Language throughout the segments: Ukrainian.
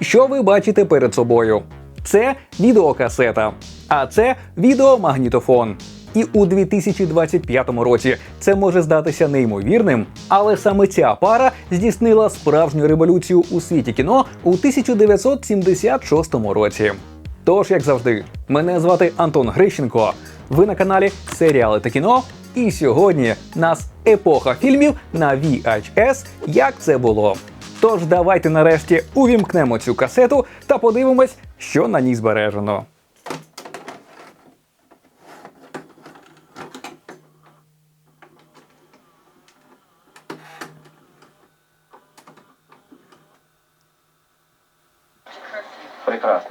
Що ви бачите перед собою? Це відеокасета, а це відеомагнітофон. І у 2025 році це може здатися неймовірним, але саме ця пара здійснила справжню революцію у світі кіно у 1976 році. Тож, як завжди, мене звати Антон Грищенко. Ви на каналі Серіали та кіно. І сьогодні нас епоха фільмів на VHS. Як це було? Тож давайте нарешті увімкнемо цю касету та подивимось, що на ній збережено. Прекрасно.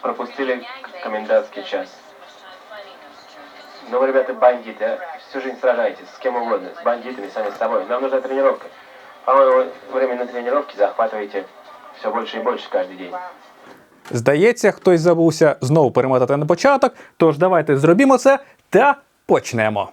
Пропустили комендантский час. Ну вы, ребята, бандиты, а? Всю жизнь сражаетесь с кем угодно, с бандитами, сами с собой. Нам нужна тренировка. По-моему, вы время на тренировки захватываете все больше и больше каждый день. Здається, хтось забувся знову перемотати на початок. Тож давайте зробімо це та почнемо.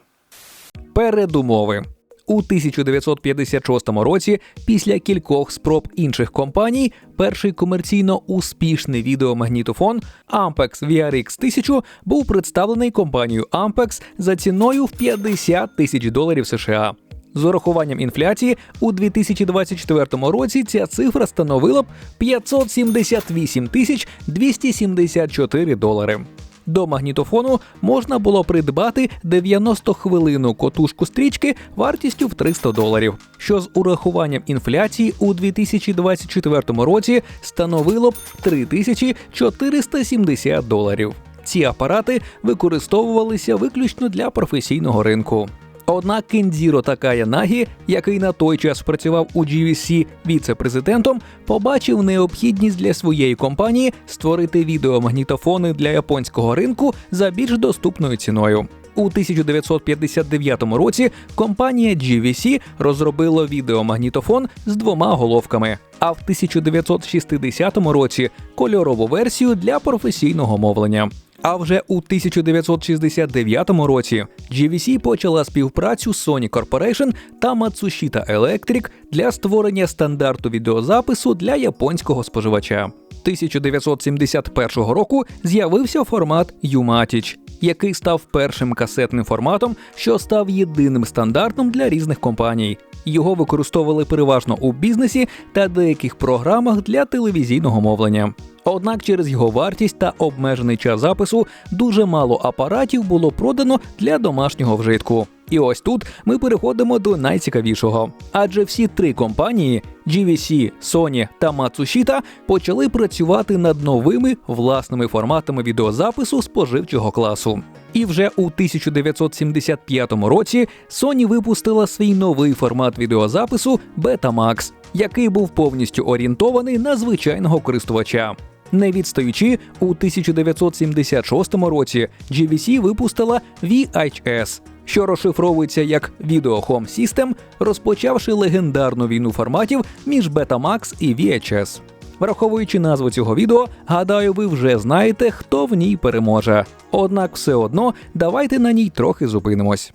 Передумови. У 1956 році, після кількох спроб інших компаній, перший комерційно успішний відеомагнітофон Ampex VRX 1000 був представлений компанією Ampex за ціною в 50 тисяч доларів США. З урахуванням інфляції у 2024 році ця цифра становила б 578 тисяч 274 долари. До магнітофону можна було придбати 90 хвилину котушку стрічки вартістю в 300 доларів, що з урахуванням інфляції у 2024 році становило б 3470 доларів. Ці апарати використовувалися виключно для професійного ринку. Однак Кендзіро Такая Нагі, який на той час працював у GVC віце-президентом, побачив необхідність для своєї компанії створити відеомагнітофони для японського ринку за більш доступною ціною. У 1959 році компанія GVC розробила відеомагнітофон з двома головками, а в 1960 році кольорову версію для професійного мовлення. А вже у 1969 році GVC почала співпрацю з Sony Corporation та Matsushita Electric для створення стандарту відеозапису для японського споживача. 1971 року з'явився формат U-Matic, який став першим касетним форматом, що став єдиним стандартом для різних компаній. Його використовували переважно у бізнесі та деяких програмах для телевізійного мовлення. Однак через його вартість та обмежений час запису дуже мало апаратів було продано для домашнього вжитку. І ось тут ми переходимо до найцікавішого. Адже всі три компанії GVC, Sony та Matsushita почали працювати над новими власними форматами відеозапису споживчого класу. І вже у 1975 році Sony випустила свій новий формат відеозапису Betamax, який був повністю орієнтований на звичайного користувача. Не відстаючи, у 1976 році GVC випустила VHS, що розшифровується як Video Home System, розпочавши легендарну війну форматів між Betamax і VHS. Враховуючи назву цього відео, гадаю, ви вже знаєте, хто в ній переможе. Однак все одно давайте на ній трохи зупинимось.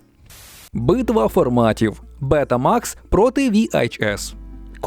Битва форматів Betamax проти VHS.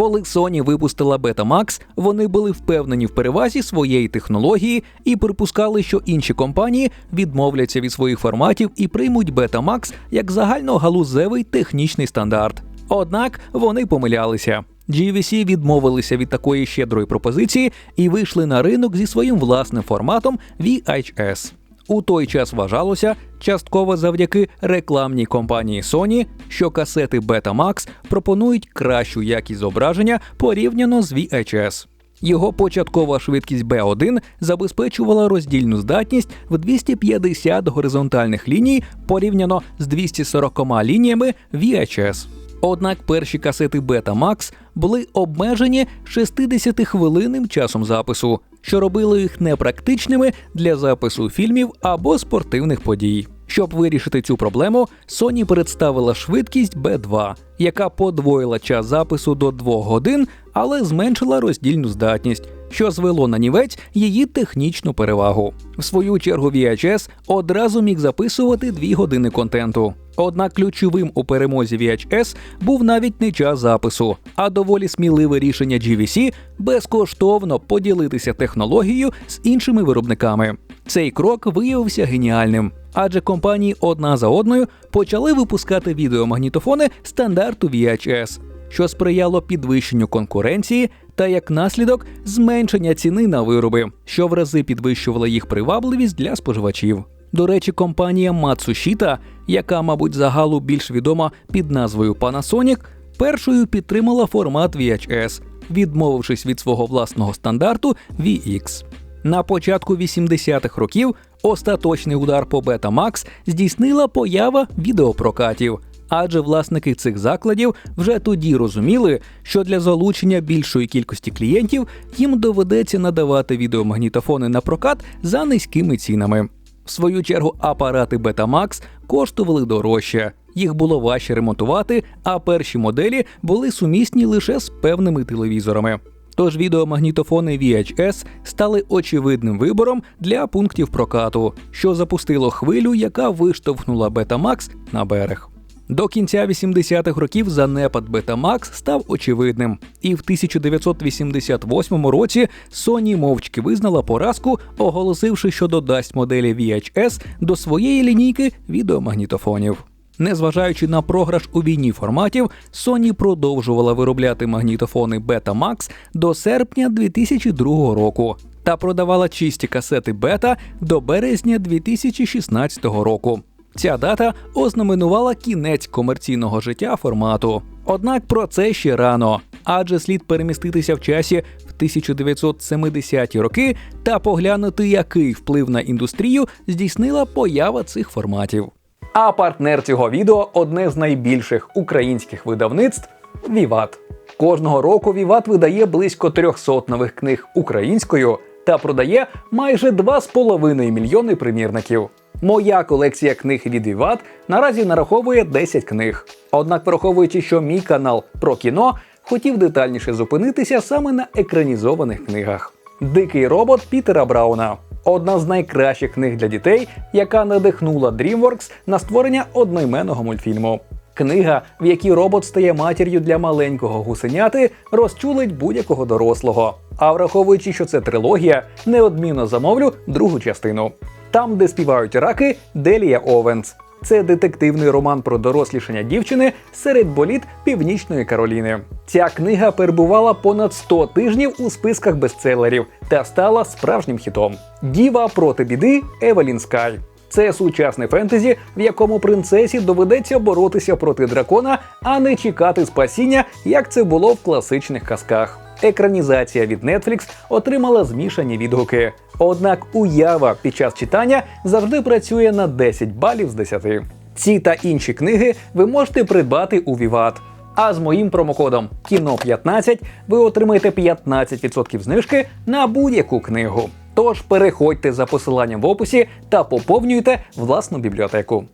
Коли Sony випустила Betamax, вони були впевнені в перевазі своєї технології і припускали, що інші компанії відмовляться від своїх форматів і приймуть Betamax як загальногалузевий технічний стандарт. Однак вони помилялися. GVC відмовилися від такої щедрої пропозиції і вийшли на ринок зі своїм власним форматом VHS. У той час вважалося, частково завдяки рекламній компанії Sony, що касети Betamax пропонують кращу якість зображення порівняно з VHS. Його початкова швидкість B1 забезпечувала роздільну здатність в 250 горизонтальних ліній порівняно з 240 лініями VHS. Однак перші касети Betamax були обмежені 60-хвилинним часом запису, що робило їх непрактичними для запису фільмів або спортивних подій. Щоб вирішити цю проблему, Sony представила швидкість B2, яка подвоїла час запису до 2 годин, але зменшила роздільну здатність, що звело на нівець її технічну перевагу. В свою чергу VHS одразу міг записувати 2 години контенту. Однак ключовим у перемозі VHS був навіть не час запису, а доволі сміливе рішення GVC безкоштовно поділитися технологією з іншими виробниками. Цей крок виявився геніальним, адже компанії одна за одною почали випускати відеомагнітофони стандарту VHS, що сприяло підвищенню конкуренції та як наслідок зменшення ціни на вироби, що в рази підвищувало їх привабливість для споживачів. До речі, компанія Matsushita, яка, мабуть, загалу більш відома під назвою Panasonic, першою підтримала формат VHS, відмовившись від свого власного стандарту VX. На початку 80-х років остаточний удар по Betamax здійснила поява відеопрокатів, адже власники цих закладів вже тоді розуміли, що для залучення більшої кількості клієнтів їм доведеться надавати відеомагнітофони на прокат за низькими цінами. В свою чергу апарати Betamax коштували дорожче, їх було важче ремонтувати, а перші моделі були сумісні лише з певними телевізорами. Тож відеомагнітофони VHS стали очевидним вибором для пунктів прокату, що запустило хвилю, яка виштовхнула Betamax на берег. До кінця 80-х років занепад Betamax став очевидним, і в 1988 році Sony мовчки визнала поразку, оголосивши, що додасть моделі VHS до своєї лінійки відеомагнітофонів. Незважаючи на програш у війні форматів, Sony продовжувала виробляти магнітофони Betamax до серпня 2002 року та продавала чисті касети Beta до березня 2016 року. Ця дата ознаменувала кінець комерційного життя формату. Однак про це ще рано, адже слід переміститися в часі в 1970-ті роки та поглянути, який вплив на індустрію здійснила поява цих форматів. А партнер цього відео одне з найбільших українських видавництв Віват. Кожного року Віват видає близько 300 нових книг українською та продає майже 2,5 мільйони примірників. Моя колекція книг від Віват наразі нараховує 10 книг. Однак, враховуючи, що мій канал про кіно хотів детальніше зупинитися саме на екранізованих книгах. Дикий робот Пітера Брауна одна з найкращих книг для дітей, яка надихнула DreamWorks на створення одноіменного мультфільму. Книга, в якій робот стає матір'ю для маленького гусеняти, розчулить будь-якого дорослого. А враховуючи, що це трилогія, неодмінно замовлю другу частину. Там, де співають раки, Делія Овенс. Це детективний роман про дорослішання дівчини серед боліт Північної Кароліни. Ця книга перебувала понад 100 тижнів у списках бестселерів та стала справжнім хітом. Діва проти біди Евелін Скай. Це сучасне фентезі, в якому принцесі доведеться боротися проти дракона, а не чекати спасіння, як це було в класичних казках. Екранізація від Netflix отримала змішані відгуки. Однак уява під час читання завжди працює на 10 балів з 10. Ці та інші книги ви можете придбати у Vivat. А з моїм промокодом КІНО15 ви отримаєте 15% знижки на будь-яку книгу. Тож переходьте за посиланням в описі та поповнюйте власну бібліотеку.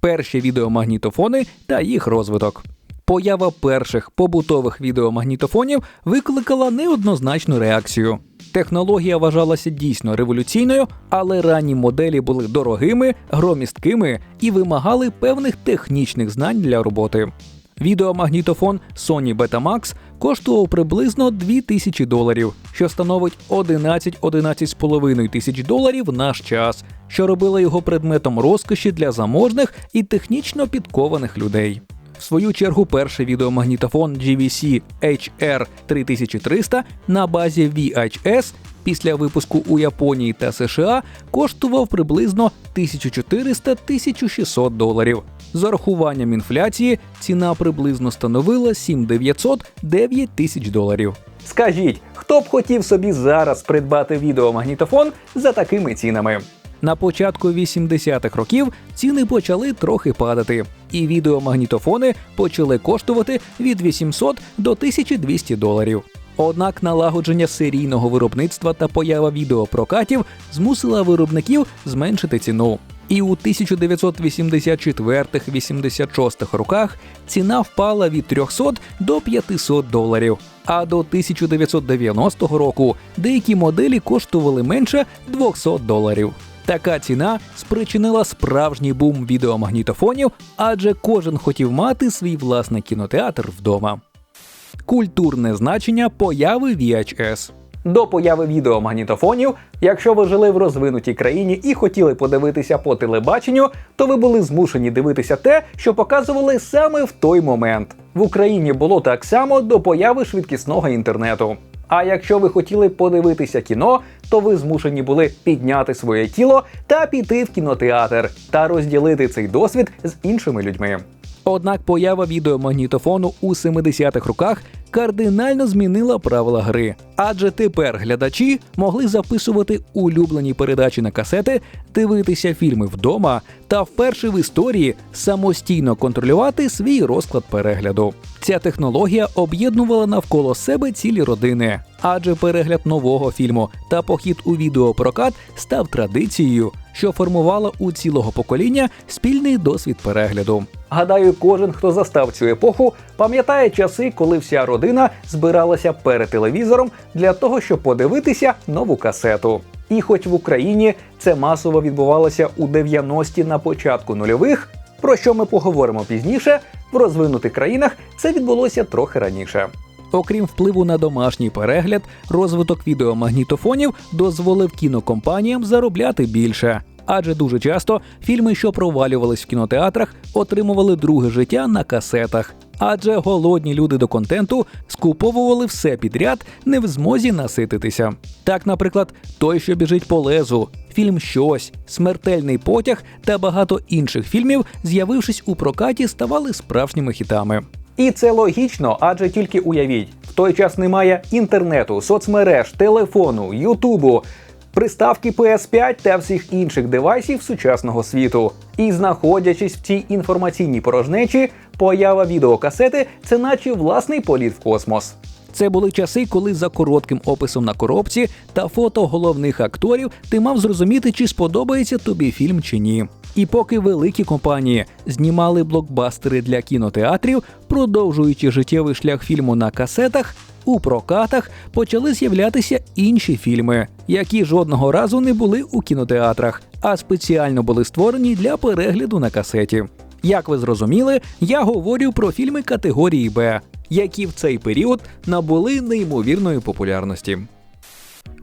Перші відеомагнітофони та їх розвиток. Поява перших побутових відеомагнітофонів викликала неоднозначну реакцію. Технологія вважалася дійсно революційною, але ранні моделі були дорогими, громісткими і вимагали певних технічних знань для роботи. Відеомагнітофон Sony Betamax коштував приблизно 2000 доларів, що становить 11-11,5 тисяч доларів в наш час, що робило його предметом розкоші для заможних і технічно підкованих людей. В свою чергу, перший відеомагнітофон GVC HR 3300 на базі VHS після випуску у Японії та США коштував приблизно 1400-1600 доларів. З урахуванням інфляції ціна приблизно становила 7900-9 тисяч доларів. Скажіть, хто б хотів собі зараз придбати відеомагнітофон за такими цінами? На початку 80-х років ціни почали трохи падати, і відеомагнітофони почали коштувати від 800 до 1200 доларів. Однак налагодження серійного виробництва та поява відеопрокатів змусила виробників зменшити ціну. І у 1984-86 роках ціна впала від 300 до 500 доларів. А до 1990 року деякі моделі коштували менше 200 доларів. Така ціна спричинила справжній бум відеомагнітофонів, адже кожен хотів мати свій власний кінотеатр вдома. Культурне значення появи VHS. До появи відеомагнітофонів, якщо ви жили в розвинутій країні і хотіли подивитися по телебаченню, то ви були змушені дивитися те, що показували саме в той момент. В Україні було так само до появи швидкісного інтернету. А якщо ви хотіли подивитися кіно, то ви змушені були підняти своє тіло та піти в кінотеатр та розділити цей досвід з іншими людьми. Однак поява відеомагнітофону у 70-х роках кардинально змінила правила гри, адже тепер глядачі могли записувати улюблені передачі на касети, дивитися фільми вдома та вперше в історії самостійно контролювати свій розклад перегляду. Ця технологія об'єднувала навколо себе цілі родини, адже перегляд нового фільму та похід у відеопрокат став традицією, що формувала у цілого покоління спільний досвід перегляду. Гадаю, кожен, хто застав цю епоху, пам'ятає часи, коли вся родина збиралася перед телевізором для того, щоб подивитися нову касету. І хоч в Україні це масово відбувалося у 90-ті на початку нульових, про що ми поговоримо пізніше, в розвинутих країнах це відбулося трохи раніше. Окрім впливу на домашній перегляд, розвиток відеомагнітофонів дозволив кінокомпаніям заробляти більше. Адже дуже часто фільми, що провалювались в кінотеатрах, отримували друге життя на касетах. Адже голодні люди до контенту скуповували все підряд, не в змозі насититися. Так, наприклад, той, що біжить по лезу, фільм Щось, Смертельний потяг та багато інших фільмів, з'явившись у прокаті, ставали справжніми хітами. І це логічно, адже тільки уявіть, в той час немає інтернету, соцмереж, телефону, ютубу, приставки PS5 та всіх інших девайсів сучасного світу. І знаходячись в цій інформаційній порожнечі, поява відеокасети це наче власний політ в космос. Це були часи, коли за коротким описом на коробці та фото головних акторів ти мав зрозуміти, чи сподобається тобі фільм чи ні. І поки великі компанії знімали блокбастери для кінотеатрів, продовжуючи життєвий шлях фільму на касетах, у прокатах почали з'являтися інші фільми, які жодного разу не були у кінотеатрах, а спеціально були створені для перегляду на касеті. Як ви зрозуміли, я говорю про фільми категорії Б, які в цей період набули неймовірної популярності.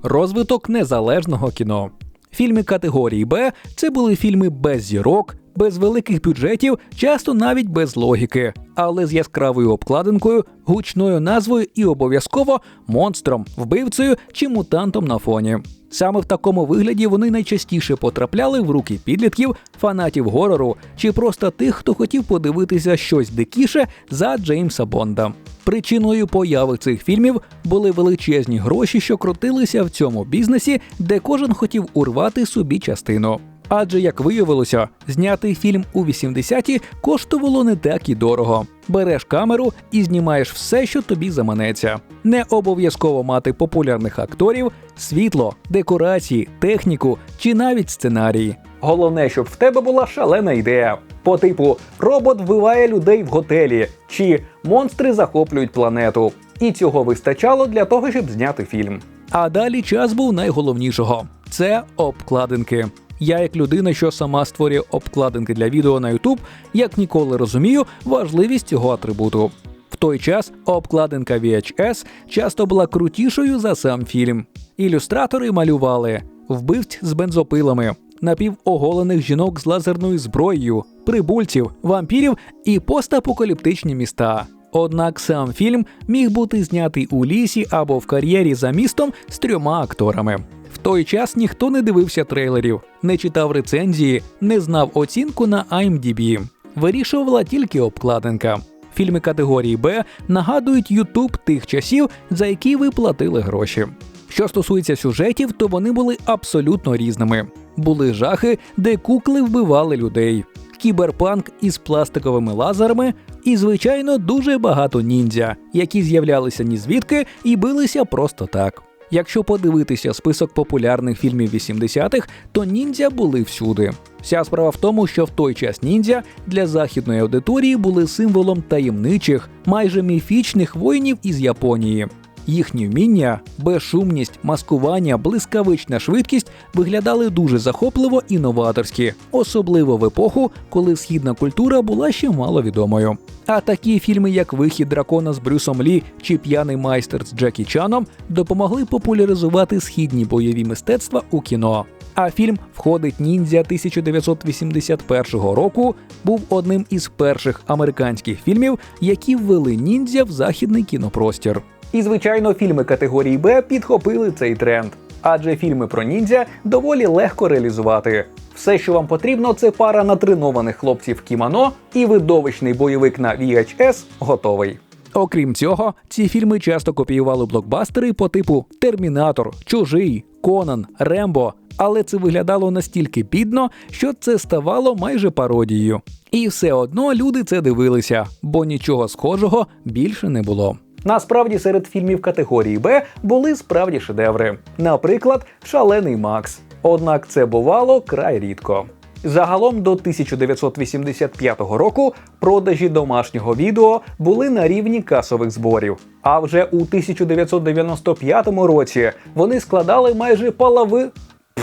Розвиток незалежного кіно. Фільми категорії Б це були фільми без зірок, без великих бюджетів, часто навіть без логіки, але з яскравою обкладинкою, гучною назвою і обов'язково монстром, вбивцею чи мутантом на фоні. Саме в такому вигляді вони найчастіше потрапляли в руки підлітків, фанатів горору чи просто тих, хто хотів подивитися щось дикіше за Джеймса Бонда. Причиною появи цих фільмів були величезні гроші, що крутилися в цьому бізнесі, де кожен хотів урвати собі частину. Адже, як виявилося, зняти фільм у 80-ті коштувало не так і дорого. Береш камеру і знімаєш все, що тобі заманеться. Не обов'язково мати популярних акторів, світло, декорації, техніку чи навіть сценарії. Головне, щоб в тебе була шалена ідея. По типу робот вбиває людей в готелі чи монстри захоплюють планету. І цього вистачало для того, щоб зняти фільм. А далі час був найголовнішого це обкладинки. Я, як людина, що сама створює обкладинки для відео на YouTube, як ніколи розумію важливість цього атрибуту. В той час обкладинка VHS часто була крутішою за сам фільм. Ілюстратори малювали вбивць з бензопилами, напівоголених жінок з лазерною зброєю, прибульців, вампірів і постапокаліптичні міста. Однак сам фільм міг бути знятий у лісі або в кар'єрі за містом з трьома акторами. В той час ніхто не дивився трейлерів, не читав рецензії, не знав оцінку на IMDb. Вирішувала тільки обкладинка. Фільми категорії Б нагадують Ютуб тих часів, за які ви платили гроші. Що стосується сюжетів, то вони були абсолютно різними. Були жахи, де кукли вбивали людей, кіберпанк із пластиковими лазерами, і, звичайно, дуже багато ніндзя, які з'являлися ні звідки і билися просто так. Якщо подивитися список популярних фільмів 80-х, то ніндзя були всюди. Вся справа в тому, що в той час ніндзя для західної аудиторії були символом таємничих, майже міфічних воїнів із Японії. Їхні вміння, безшумність, маскування, блискавична швидкість виглядали дуже захопливо і новаторськи, особливо в епоху, коли східна культура була ще мало відомою. А такі фільми, як Вихід дракона з Брюсом Лі чи П'яний майстер з Джекі Чаном, допомогли популяризувати східні бойові мистецтва у кіно. А фільм Входить ніндзя 1981 року був одним із перших американських фільмів, які ввели ніндзя в західний кінопростір. І звичайно, фільми категорії Б підхопили цей тренд. Адже фільми про ніндзя доволі легко реалізувати. Все, що вам потрібно, це пара натренованих хлопців кімоно і видовищний бойовик на VHS готовий. Окрім цього, ці фільми часто копіювали блокбастери по типу Термінатор, Чужий, Конан, Рембо. Але це виглядало настільки бідно, що це ставало майже пародією. І все одно люди це дивилися, бо нічого схожого більше не було. Насправді серед фільмів категорії Б були справді шедеври, наприклад, Шалений Макс. Однак це бувало край рідко. Загалом до 1985 року продажі домашнього відео були на рівні касових зборів. А вже у 1995 році вони складали майже полови...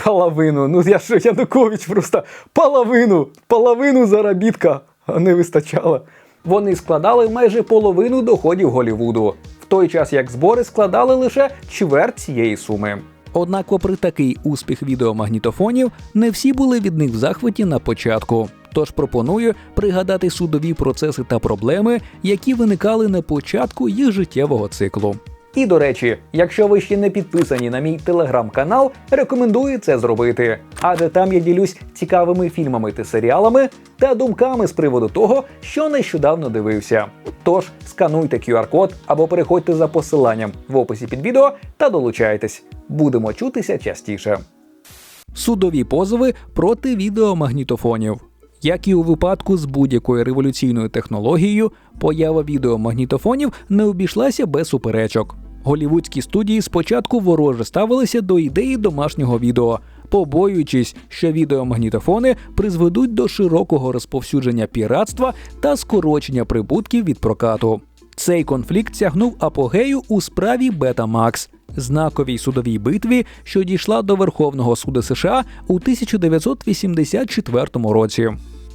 половину. Ну я що Янукович просто половину, половину заробітка не вистачало. Вони складали майже половину доходів Голівуду, в той час як збори складали лише чверть цієї суми. Однак, попри такий успіх відеомагнітофонів, не всі були від них в захваті на початку. Тож пропоную пригадати судові процеси та проблеми, які виникали на початку їх життєвого циклу. І до речі, якщо ви ще не підписані на мій телеграм-канал, рекомендую це зробити. Адже там я ділюсь цікавими фільмами та серіалами та думками з приводу того, що нещодавно дивився. Тож скануйте QR-код або переходьте за посиланням в описі під відео та долучайтесь. Будемо чутися частіше. Судові позови проти відеомагнітофонів. Як і у випадку з будь-якою революційною технологією, поява відеомагнітофонів не обійшлася без суперечок. Голівудські студії спочатку вороже ставилися до ідеї домашнього відео, побоюючись, що відеомагнітофони призведуть до широкого розповсюдження піратства та скорочення прибутків від прокату. Цей конфлікт сягнув апогею у справі Betamax, знаковій судовій битві, що дійшла до Верховного суду США у 1984 році.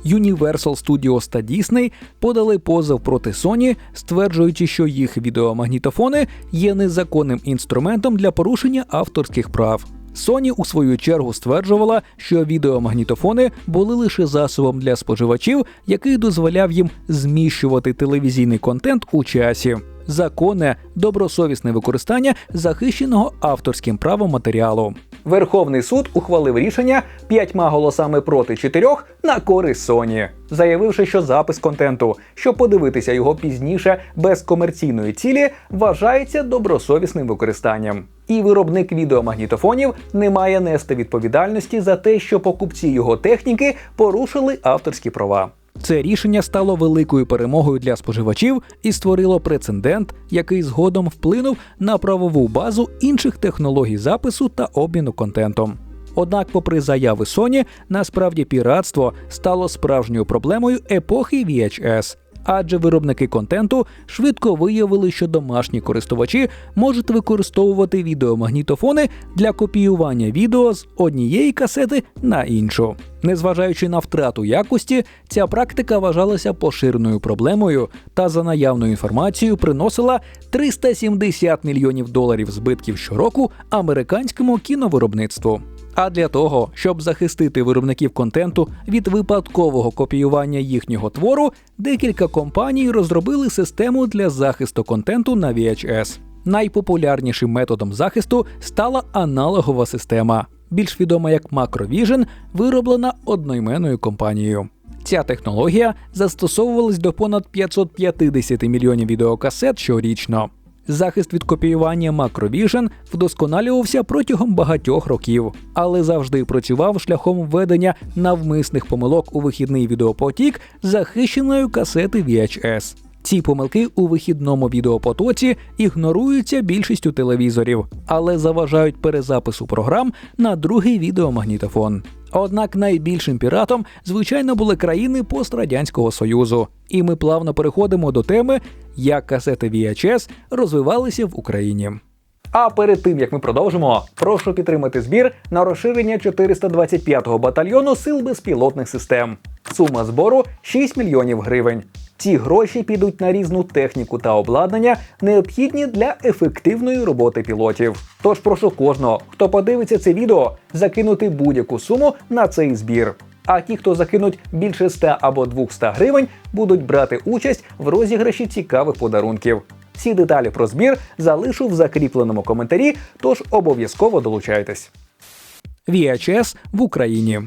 Universal Studios та Disney подали позов проти Sony, стверджуючи, що їх відеомагнітофони є незаконним інструментом для порушення авторських прав. Sony у свою чергу стверджувала, що відеомагнітофони були лише засобом для споживачів, який дозволяв їм зміщувати телевізійний контент у часі. Законне добросовісне використання захищеного авторським правом матеріалу. Верховний суд ухвалив рішення п'ятьма голосами проти чотирьох на користь Sony, заявивши, що запис контенту, щоб подивитися його пізніше без комерційної цілі, вважається добросовісним використанням. І виробник відеомагнітофонів не має нести відповідальності за те, що покупці його техніки порушили авторські права. Це рішення стало великою перемогою для споживачів і створило прецедент, який згодом вплинув на правову базу інших технологій запису та обміну контентом. Однак, попри заяви Sony, насправді піратство стало справжньою проблемою епохи VHS. Адже виробники контенту швидко виявили, що домашні користувачі можуть використовувати відеомагнітофони для копіювання відео з однієї касети на іншу. Незважаючи на втрату якості, ця практика вважалася поширеною проблемою та за наявною інформацією приносила 370 мільйонів доларів збитків щороку американському кіновиробництву. А для того, щоб захистити виробників контенту від випадкового копіювання їхнього твору, декілька компаній розробили систему для захисту контенту на VHS. Найпопулярнішим методом захисту стала аналогова система, більш відома як Macrovision, вироблена одноіменною компанією. Ця технологія застосовувалась до понад 550 мільйонів відеокасет щорічно. Захист від копіювання Macrovision вдосконалювався протягом багатьох років, але завжди працював шляхом введення навмисних помилок у вихідний відеопотік захищеної касети VHS. Ці помилки у вихідному відеопотоці ігноруються більшістю телевізорів, але заважають перезапису програм на другий відеомагнітофон. Однак найбільшим піратом, звичайно, були країни пострадянського союзу, і ми плавно переходимо до теми, як касети VHS розвивалися в Україні. А перед тим як ми продовжимо, прошу підтримати збір на розширення 425-го батальйону сил безпілотних систем. Сума збору 6 мільйонів гривень. Ці гроші підуть на різну техніку та обладнання, необхідні для ефективної роботи пілотів. Тож прошу кожного, хто подивиться це відео, закинути будь-яку суму на цей збір. А ті, хто закинуть більше 100 або 200 гривень, будуть брати участь в розіграші цікавих подарунків. Всі деталі про збір залишу в закріпленому коментарі, тож обов'язково долучайтесь. VHS в Україні.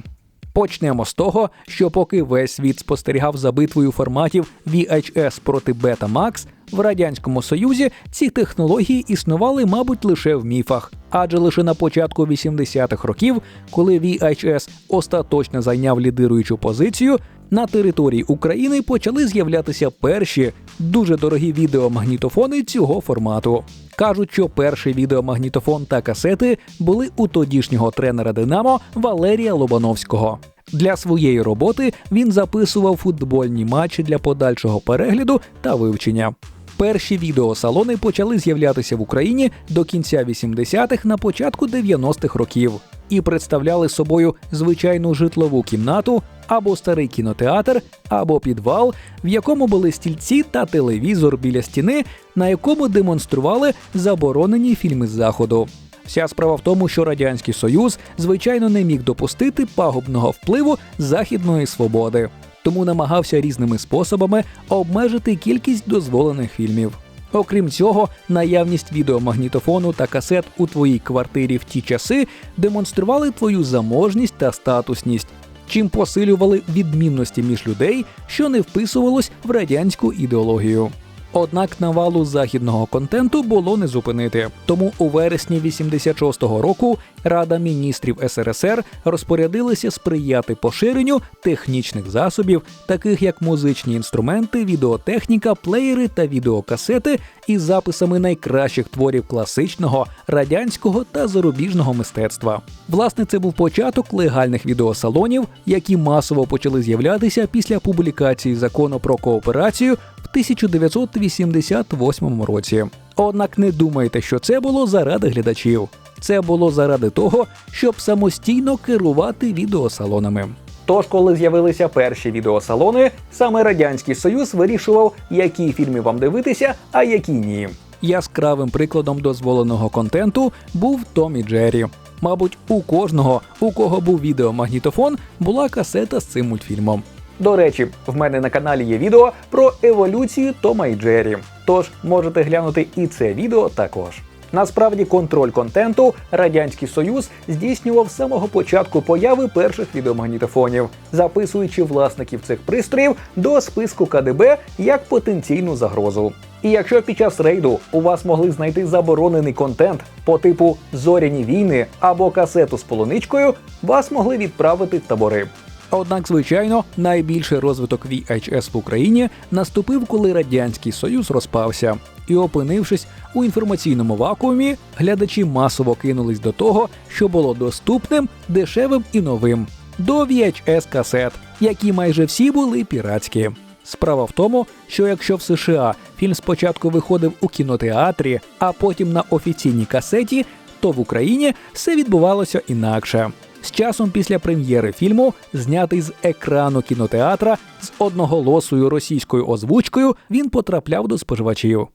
Почнемо з того, що поки весь світ спостерігав за битвою форматів VHS проти Betamax, в радянському союзі ці технології існували, мабуть, лише в міфах. Адже лише на початку 80-х років, коли VHS остаточно зайняв лідируючу позицію, на території України почали з'являтися перші дуже дорогі відеомагнітофони цього формату. Кажуть, що перший відеомагнітофон та касети були у тодішнього тренера Динамо Валерія Лобановського. Для своєї роботи він записував футбольні матчі для подальшого перегляду та вивчення. Перші відеосалони почали з'являтися в Україні до кінця 80-х на початку 90-х років і представляли собою звичайну житлову кімнату або старий кінотеатр, або підвал, в якому були стільці та телевізор біля стіни, на якому демонстрували заборонені фільми з заходу. Вся справа в тому, що радянський союз звичайно не міг допустити пагубного впливу західної свободи, тому намагався різними способами обмежити кількість дозволених фільмів. Окрім цього, наявність відеомагнітофону та касет у твоїй квартирі в ті часи демонстрували твою заможність та статусність, чим посилювали відмінності між людей, що не вписувалось в радянську ідеологію. Однак навалу західного контенту було не зупинити. Тому у вересні 86-го року Рада міністрів СРСР розпорядилася сприяти поширенню технічних засобів, таких як музичні інструменти, відеотехніка, плеєри та відеокасети із записами найкращих творів класичного, радянського та зарубіжного мистецтва. Власне, це був початок легальних відеосалонів, які масово почали з'являтися після публікації закону про кооперацію 1988 році. Однак не думайте, що це було заради глядачів. Це було заради того, щоб самостійно керувати відеосалонами. Тож, коли з'явилися перші відеосалони, саме радянський союз вирішував, які фільми вам дивитися, а які ні. Яскравим прикладом дозволеного контенту був Том і Джері. Мабуть, у кожного, у кого був відеомагнітофон, була касета з цим мультфільмом. До речі, в мене на каналі є відео про еволюцію Тома і Джері. Тож можете глянути і це відео також. Насправді, контроль контенту Радянський Союз здійснював з самого початку появи перших відеомагнітофонів, записуючи власників цих пристроїв до списку КДБ як потенційну загрозу. І якщо під час рейду у вас могли знайти заборонений контент по типу зоряні війни або касету з полуничкою, вас могли відправити в табори. Однак, звичайно, найбільший розвиток VHS в Україні наступив, коли радянський союз розпався, і, опинившись у інформаційному вакуумі, глядачі масово кинулись до того, що було доступним, дешевим і новим до VHS касет, які майже всі були піратські. Справа в тому, що якщо в США фільм спочатку виходив у кінотеатрі, а потім на офіційній касеті, то в Україні все відбувалося інакше. З часом після прем'єри фільму, знятий з екрану кінотеатра з одноголосою російською озвучкою, він потрапляв до споживачів.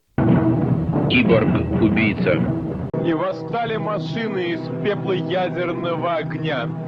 Кіборг убійця. І восстали машини із пепла ядерного огня.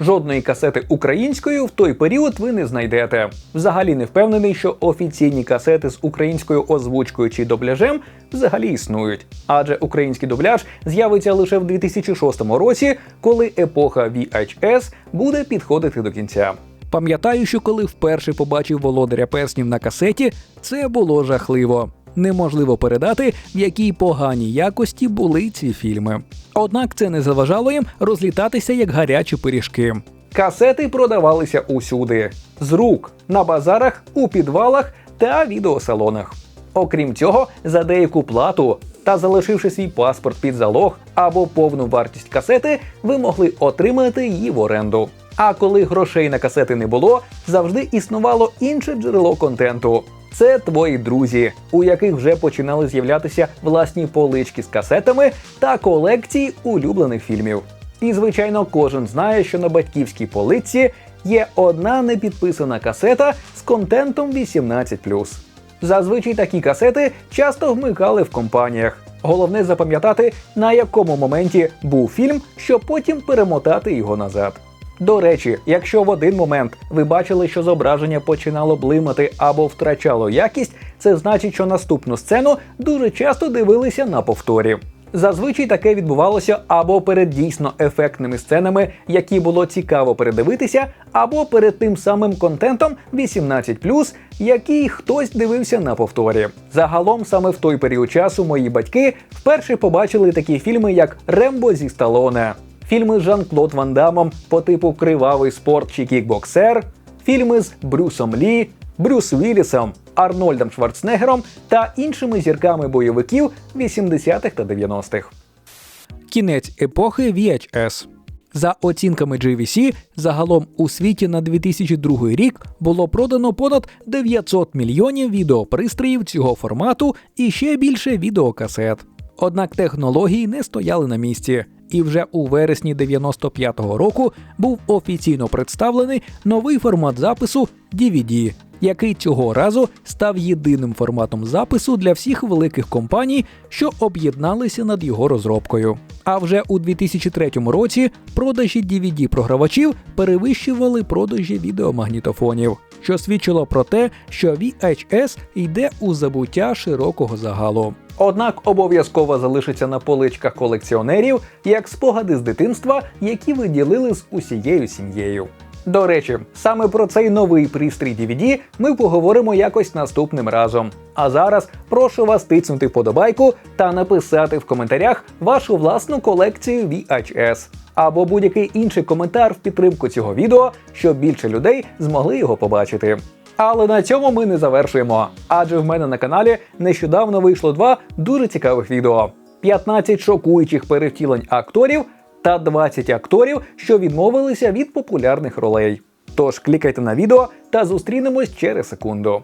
Жодної касети українською в той період ви не знайдете. Взагалі не впевнений, що офіційні касети з українською озвучкою чи дубляжем взагалі існують. Адже український дубляж з'явиться лише в 2006 році, коли епоха VHS буде підходити до кінця. Пам'ятаю, що коли вперше побачив володаря перснів на касеті, це було жахливо. Неможливо передати, в якій поганій якості були ці фільми. Однак це не заважало їм розлітатися як гарячі пиріжки. Касети продавалися усюди: з рук, на базарах, у підвалах та відеосалонах. Окрім цього, за деяку плату та залишивши свій паспорт під залог або повну вартість касети, ви могли отримати її в оренду. А коли грошей на касети не було, завжди існувало інше джерело контенту. Це твої друзі, у яких вже починали з'являтися власні полички з касетами та колекції улюблених фільмів. І, звичайно, кожен знає, що на батьківській полиці є одна непідписана касета з контентом 18+. Зазвичай такі касети часто вмикали в компаніях. Головне запам'ятати, на якому моменті був фільм, щоб потім перемотати його назад. До речі, якщо в один момент ви бачили, що зображення починало блимати або втрачало якість, це значить, що наступну сцену дуже часто дивилися на повторі. Зазвичай таке відбувалося або перед дійсно ефектними сценами, які було цікаво передивитися, або перед тим самим контентом 18+, який хтось дивився на повторі. Загалом, саме в той період часу мої батьки вперше побачили такі фільми, як Рембо зі Сталоне, фільми з Жан-Клод Ван Дамом по типу Кривавий спорт чи кікбоксер, фільми з Брюсом Лі, Брюс Віллісом, Арнольдом Шварценеггером та іншими зірками бойовиків 80-х та 90-х. Кінець епохи VHS. За оцінками JVC, загалом у світі на 2002 рік було продано понад 900 мільйонів відеопристроїв цього формату і ще більше відеокасет. Однак технології не стояли на місці, і вже у вересні 95-го року був офіційно представлений новий формат запису DVD, який цього разу став єдиним форматом запису для всіх великих компаній, що об'єдналися над його розробкою. А вже у 2003 році продажі DVD-програвачів перевищували продажі відеомагнітофонів, що свідчило про те, що VHS йде у забуття широкого загалу. Однак обов'язково залишиться на поличках колекціонерів як спогади з дитинства, які ви ділили з усією сім'єю. До речі, саме про цей новий пристрій DVD ми поговоримо якось наступним разом. А зараз прошу вас тицнути вподобайку та написати в коментарях вашу власну колекцію VHS або будь-який інший коментар в підтримку цього відео, щоб більше людей змогли його побачити. Але на цьому ми не завершуємо, адже в мене на каналі нещодавно вийшло два дуже цікавих відео: 15 шокуючих перевтілень акторів та 20 акторів, що відмовилися від популярних ролей. Тож клікайте на відео та зустрінемось через секунду.